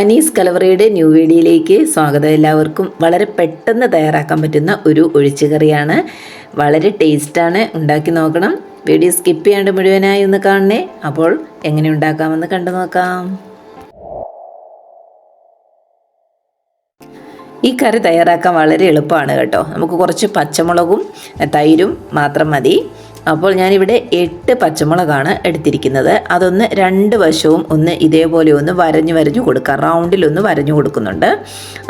Anees കലവറയുടെ new വീഡിയോയിലേക്ക് സ്വാഗതം. എല്ലാവർക്കും വളരെ പെട്ടെന്ന് തയ്യാറാക്കാൻ പറ്റുന്ന ഒരു ഒഴിച്ചുകറിയാണ്. വളരെ ടേസ്റ്റാണ്. ഉണ്ടാക്കി നോക്കണം. വീഡിയോ സ്കിപ്പ് ചെയ്യാണ്ട് മുഴുവനായി ഒന്ന് കാണണേ. അപ്പോൾ എങ്ങനെ ഉണ്ടാക്കാമെന്ന് കണ്ടു നോക്കാം. ഈ കറി തയ്യാറാക്കാൻ വളരെ എളുപ്പമാണ് കേട്ടോ. നമുക്ക് കുറച്ച് പച്ചമുളകും തൈരും മാത്രം മതി. അപ്പോൾ ഞാനിവിടെ എട്ട് പച്ചമുളകാണ് എടുത്തിരിക്കുന്നത്. അതൊന്ന് രണ്ട് വശവും ഒന്ന് ഇതേപോലെ ഒന്ന് വരഞ്ഞു വരഞ്ഞു കൊടുക്കാം. റൗണ്ടിലൊന്ന് വരഞ്ഞു കൊടുക്കുന്നുണ്ട്.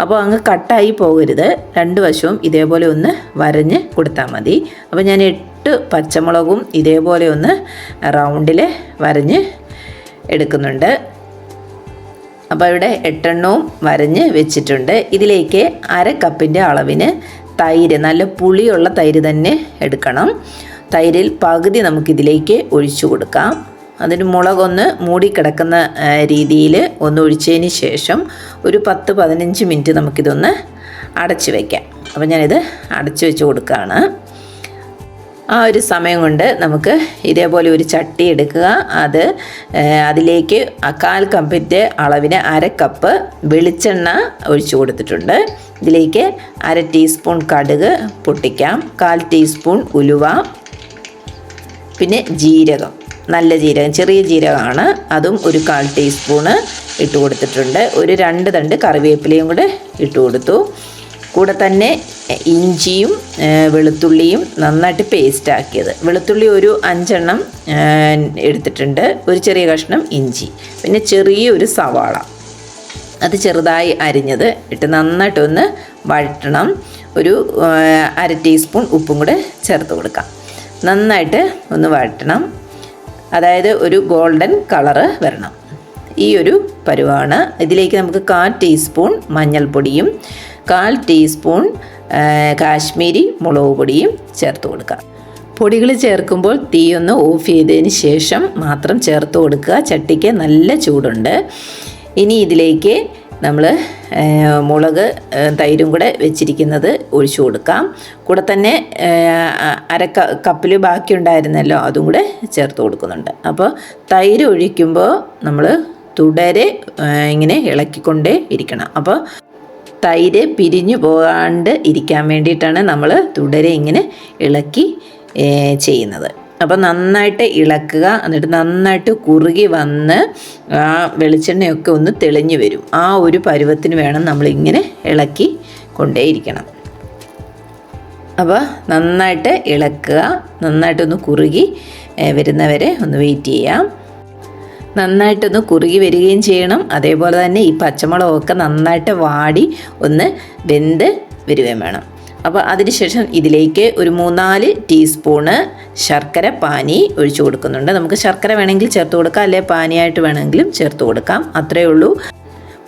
അപ്പോൾ അങ്ങ് കട്ടായി പോകരുത്. രണ്ട് വശവും ഇതേപോലെ ഒന്ന് വരഞ്ഞ് കൊടുത്താൽ മതി. അപ്പോൾ ഞാൻ എട്ട് പച്ചമുളകും ഇതേപോലെ ഒന്ന് റൗണ്ടിൽ വരഞ്ഞ് എടുക്കുന്നുണ്ട്. അപ്പോൾ ഇവിടെ എട്ടെണ്ണവും വരഞ്ഞ് വെച്ചിട്ടുണ്ട്. ഇതിലേക്ക് അര കപ്പിന്റെ അളവിന് തൈര് നല്ല പുളിയുള്ള തൈര് തന്നെ എടുക്കണം. തൈരിൽ പകുതി നമുക്കിതിലേക്ക് ഒഴിച്ചു കൊടുക്കാം. അതിന് മുളകൊന്ന് മൂടിക്കിടക്കുന്ന രീതിയിൽ ഒന്ന് ഒഴിച്ചതിന് ശേഷം ഒരു പത്ത് പതിനഞ്ച് മിനിറ്റ് നമുക്കിതൊന്ന് അടച്ചു വയ്ക്കാം അപ്പോൾ ഞാനിത് അടച്ചു വെച്ച് കൊടുക്കുകയാണ്. ആ ഒരു സമയം കൊണ്ട് നമുക്ക് ഇതേപോലെ ഒരു ചട്ടി എടുക്കുക. അത് അതിലേക്ക് കാൽ കപ്പിന്റെ അളവിന് അര കപ്പ് വെളിച്ചെണ്ണ ഒഴിച്ചു കൊടുത്തിട്ടുണ്ട്. ഇതിലേക്ക് അര ടീസ്പൂൺ കടുക് പൊട്ടിക്കാം. കാൽ ടീസ്പൂൺ ഉലുവ പിന്നെ ജീരകം. നല്ല ജീരകം ചെറിയ ജീരകമാണ്. അതും ഒരു കാൽ ടീസ്പൂണ് ഇട്ട് കൊടുത്തിട്ടുണ്ട്. ഒരു രണ്ട് തണ്ട് കറിവേപ്പിലയും കൂടെ ഇട്ട് കൊടുത്തു. കൂടെ തന്നെ ഇഞ്ചിയും വെളുത്തുള്ളിയും നന്നായിട്ട് പേസ്റ്റ് ആക്കിയത്. വെളുത്തുള്ളി ഒരു അഞ്ചെണ്ണം എടുത്തിട്ടുണ്ട്. ഒരു ചെറിയ കഷ്ണം ഇഞ്ചി. പിന്നെ ചെറിയൊരു സവാള. അത് ചെറുതായി അരിഞ്ഞത് ഇട്ട് നന്നായിട്ടൊന്ന് വഴറ്റണം. ഒരു അര ടീസ്പൂൺ ഉപ്പും കൂടെ ചേർത്ത് കൊടുക്കാം. നന്നായിട്ട് ഒന്ന് വഴറ്റണം. അതായത് ഒരു ഗോൾഡൻ കളറ് വരണം. ഈ ഒരു പരുവാണ്. ഇതിലേക്ക് നമുക്ക് കാൽ ടീസ്പൂൺ മഞ്ഞൾപ്പൊടിയും കാൽ ടീസ്പൂൺ കാശ്മീരി മുളക് പൊടിയും ചേർത്ത് കൊടുക്കുക. പൊടികൾ ചേർക്കുമ്പോൾ തീ ഒന്ന് ഓഫ് ചെയ്തതിന് ശേഷം മാത്രം ചേർത്ത് കൊടുക്കുക. ചട്ടിക്ക് നല്ല ചൂടുണ്ട്. ഇനി ഇതിലേക്ക് നമ്മൾ മുളക് തൈരും കൂടെ വെച്ചിരിക്കുന്നത് ഒഴിച്ചു കൊടുക്കാം. കൂടെ തന്നെ അര കപ്പിൽ ബാക്കിയുണ്ടായിരുന്നല്ലോ അതും കൂടെ ചേർത്ത് കൊടുക്കുന്നുണ്ട്. അപ്പോൾ തൈര് ഒഴിക്കുമ്പോൾ നമ്മൾ തുടരെ ഇങ്ങനെ ഇളക്കിക്കൊണ്ടേ ഇരിക്കണം. അപ്പോൾ തൈര് പിരിഞ്ഞു പോകാണ്ട് ഇരിക്കാൻ വേണ്ടിയിട്ടാണ് നമ്മൾ തുടരെ ഇങ്ങനെ ഇളക്കി ചെയ്യുന്നത്. അപ്പോൾ നന്നായിട്ട് ഇളക്കുക. എന്നിട്ട് നന്നായിട്ട് കുറുകി വന്ന് ആ വെളിച്ചെണ്ണയൊക്കെ ഒന്ന് തെളിഞ്ഞു വരും. ആ ഒരു പരുവത്തിന് വേണം നമ്മളിങ്ങനെ ഇളക്കി കൊണ്ടേയിരിക്കണം. അപ്പോൾ നന്നായിട്ട് ഇളക്കുക. നന്നായിട്ടൊന്ന് കുറുകി വരുന്നവരെ ഒന്ന് വെയിറ്റ് ചെയ്യാം. നന്നായിട്ടൊന്ന് കുറുകി വരികയും ചെയ്യണം. അതേപോലെ തന്നെ ഈ പച്ചമുളകൊക്കെ നന്നായിട്ട് വാടി ഒന്ന് വെന്ത് വരികയും വേണം. അപ്പോൾ അതിനുശേഷം ഇതിലേക്ക് ഒരു മൂന്നാൽ ടീസ്പൂണ് ശർക്കര പാനി ഒഴിച്ചു കൊടുക്കുന്നുണ്ട്. നമുക്ക് ശർക്കര വേണമെങ്കിൽ ചേർത്ത് കൊടുക്കാം. അല്ലെങ്കിൽ പാനിയായിട്ട് വേണമെങ്കിലും ചേർത്ത് കൊടുക്കാം. അത്രയേ ഉള്ളൂ.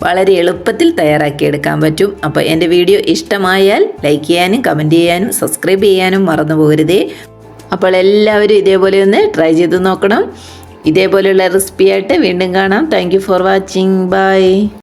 വളരെ എളുപ്പത്തിൽ തയ്യാറാക്കിയെടുക്കാൻ പറ്റും. അപ്പോൾ എന്റെ വീഡിയോ ഇഷ്ടമായാൽ ലൈക്ക് ചെയ്യാനും കമന്റ് ചെയ്യാനും സബ്സ്ക്രൈബ് ചെയ്യാനും മറന്നു പോകരുതേ. അപ്പോൾ എല്ലാവരും ഇതേപോലെ ഒന്ന് ട്രൈ ചെയ്ത് നോക്കണം. ഇതേപോലെയുള്ള റെസിപ്പി ആയിട്ട് വീണ്ടും കാണാം. Thank for watching by